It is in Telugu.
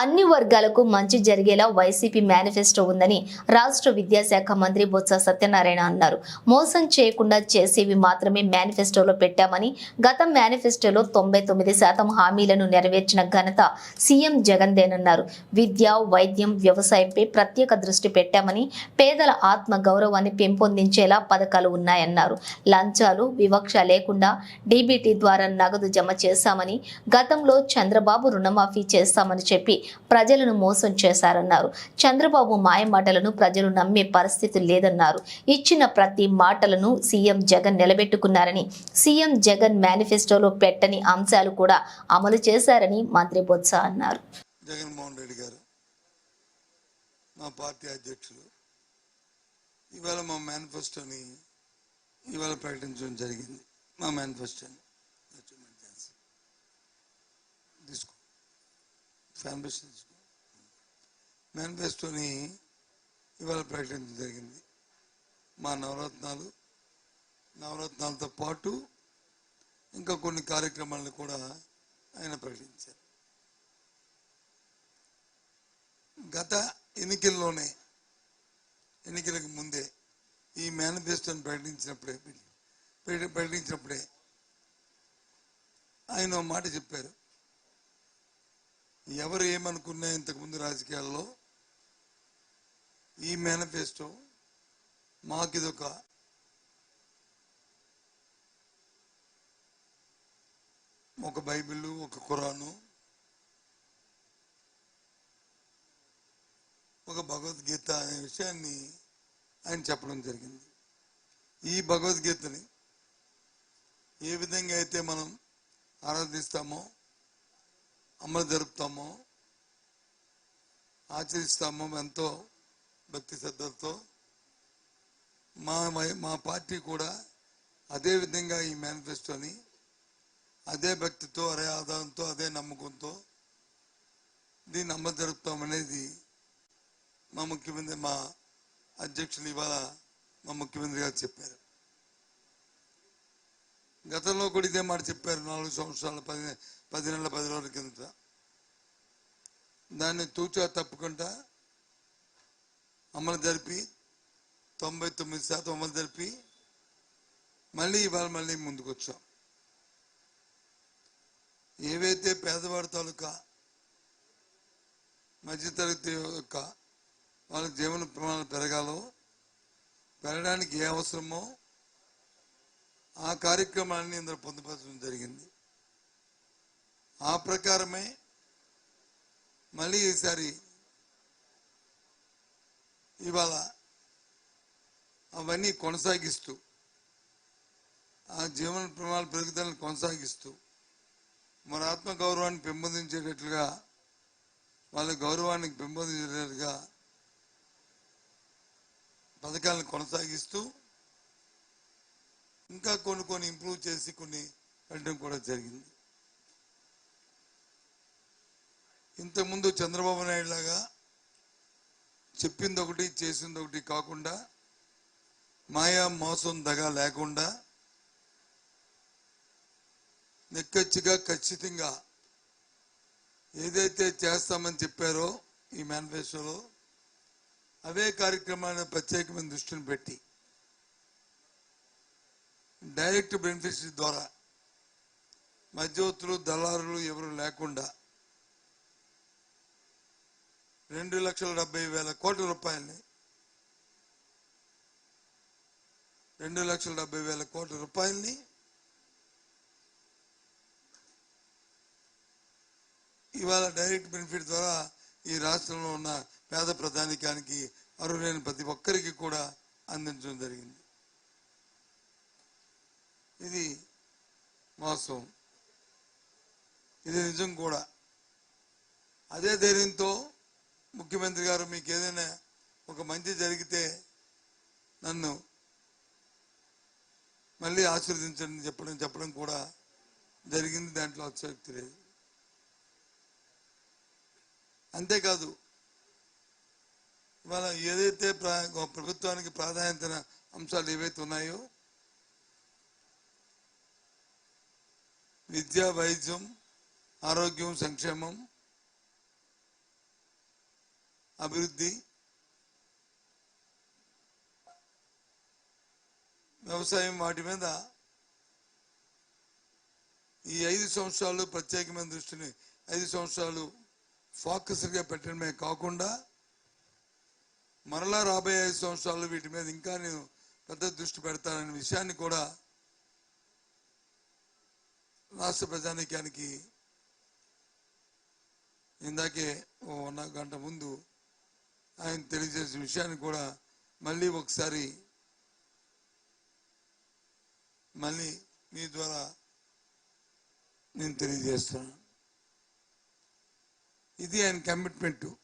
అన్ని వర్గాలకు మంచి జరిగేలా వైసీపీ మేనిఫెస్టో ఉందని రాష్ట్ర విద్యాశాఖ మంత్రి బొత్స సత్యనారాయణ అన్నారు. మోసం చేయకుండా చేసేవి మాత్రమే మేనిఫెస్టోలో పెట్టామని గత మేనిఫెస్టోలో తొంభై తొమ్మిది శాతం హామీలను నెరవేర్చిన ఘనత సీఎం జగన్దేనన్నారు విద్య వైద్యం వ్యవసాయంపై ప్రత్యేక దృష్టి పెట్టామని పేదల ఆత్మ గౌరవాన్ని పెంపొందించేలా పథకాలు ఉన్నాయన్నారు. లంచాలు వివక్ష లేకుండా డీబీటీ ద్వారా నగదు జమ చేశామని గతంలో చంద్రబాబు రుణమాఫీ చేస్తామని చెప్పి చెప్పి ప్రజలను మోసం చేశారన్నారు. చంద్రబాబు మాయ మాటలను ప్రజలు నమ్మే పరిస్థితి లేదన్నారు. ఇచ్చిన ప్రతి మాటలను సీఎం జగన్ నిలబెట్టుకున్నారని సీఎం జగన్ మేనిఫెస్టోలో పెట్టని అంశాలు కూడా అమలు చేశారని మంత్రి బొత్స అన్నారు. జగన్మోహన్ రెడ్డి గారు మా పార్టీ అధ్యక్షులు ఇవాళ మా మేనిఫెస్టోని ఇవాళ ప్రకటించడం జరిగింది. మా మేనిఫెస్టోని ఫ్యాన్ మేనిఫెస్టోని ఇవాళ ప్రకటించడం జరిగింది. మా నవరత్నాలు నవరత్నాలతో పాటు ఇంకా కొన్ని కార్యక్రమాలను కూడా ఆయన ప్రకటించారు. గత ఎన్నికల్లోనే ఎన్నికలకు ముందే ఈ మేనిఫెస్టోని ప్రకటించినప్పుడే ప్రకటించినప్పుడే ఆయన మాట చెప్పారు. ఎవరు ఏమనుకున్నా ఇంతకుముందు రాజకీయాల్లో ఈ మేనిఫెస్టో మాకు ఇదొక ఒక బైబిల్ ఒక ఖురాను ఒక భగవద్గీత అనే విషయాన్ని ఆయన చెప్పడం జరిగింది. ఈ భగవద్గీతని ఏ విధంగా అయితే మనం ఆరాధిస్తామో అమలు జరుపుతామో ఆచరిస్తామో ఎంతో భక్తి శ్రద్ధలతో మా మై- మా పార్టీ కూడా అదే విధంగా ఈ మేనిఫెస్టోని అదే భక్తితో అదే ఆధారంతో అదే నమ్మకంతో దీన్ని అమలు జరుపుతామనేది మా ముఖ్యమంత్రి మా అధ్యక్షులు ఇవాళ మా ముఖ్యమంత్రి గారు చెప్పారు. గతంలో కూడా ఇదే మాట చెప్పారు నాలుగు సంవత్సరాల పది పది నెలల పది రోజుల కిందట. దాన్ని తూచా తప్పకుండా అమలు జరిపి తొంభై తొమ్మిది శాతం అమలు జరిపి మళ్ళీ ఇవాళ మళ్ళీ ముందుకొచ్చాం. ఏవైతే పేదవాడి తాలూకా మధ్యతరగతి యొక్క వాళ్ళ జీవన ప్రమాణాలు పెరగాలో పెరగడానికి ఏ అవసరమో ఆ కార్యక్రమాన్ని ఇందులో పొందుపరచడం జరిగింది. ఆ ప్రకారమే మళ్ళీ ఈసారి ఇవాళ అవన్నీ కొనసాగిస్తూ ఆ జీవన ప్రమాణ పెరుగుదలను కొనసాగిస్తూ మన ఆత్మ గౌరవాన్ని పెంపొందించేటట్లుగా వాళ్ళ గౌరవాన్ని పెంపొందించేటట్లుగా పథకాలను కొనసాగిస్తూ ఇంకా కొన్ని కొన్ని ఇంప్రూవ్ చేసి కొన్ని పెట్టడం కూడా జరిగింది. ఇంతకుముందు చంద్రబాబు నాయుడు లాగా చెప్పింది ఒకటి చేసింది ఒకటి కాకుండా మాయా మోసం దగా లేకుండా నిక్కచ్చిగా ఖచ్చితంగా ఏదైతే చేస్తామని చెప్పారో ఈ మేనిఫెస్టోలో అవే కార్యక్రమాలను ప్రత్యేకమైన దృష్టిని పెట్టి డైరెక్ట్ బెనిఫిట్స్ ద్వారా మధ్యవర్తులు దళారులు ఎవరు లేకుండా రెండు లక్షల డెబ్బై వేల కోట్ల రూపాయలని రెండు లక్షల డెబ్బై వేల కోట్ల రూపాయలని ఇవాళ డైరెక్ట్ బెనిఫిట్ ద్వారా ఈ రాష్ట్రంలో ఉన్న పేద ప్రధానికానికి అర్హులైన ప్రతి ఒక్కరికి కూడా అందించడం జరిగింది. ఇది మోసం. ఇది నిజం కూడా. అదే ధైర్యంతో ముఖ్యమంత్రి గారు మీకు ఏదైనా ఒక మంచి జరిగితే నన్ను మళ్ళీ ఆశీర్వదించండి చెప్పడం చెప్పడం కూడా జరిగింది దాంట్లో అత్యక్తి లేదు. అంతేకాదు ఇవాళ ఏదైతే ప్రా- ప్రభుత్వానికి ప్రాధాన్యత అంశాలు ఏవైతే ఉన్నాయో విద్య వైద్యం ఆరోగ్యం సంక్షేమం అభివృద్ధి వ్యవసాయం వాటి మీద ఈ ఐదు సంవత్సరాలు ప్రత్యేకమైన దృష్టిని ఐదు సంవత్సరాలు ఫోకస్గా పెట్టడమే కాకుండా మరలా రాబోయే ఐదు సంవత్సరాలు వీటి మీద ఇంకా నేను పెద్ద దృష్టి పెడతాననే విషయాన్ని కూడా రాష్ట్ర ప్రజానీకానికి ఇందాకే ఓ వన్ గంట ముందు ఆయన తెలియజేసిన విషయాన్ని కూడా మళ్ళీ ఒకసారి మళ్ళీ మీ ద్వారా నేను తెలియజేస్తున్నాను. ఇది ఆయన కమిట్మెంటు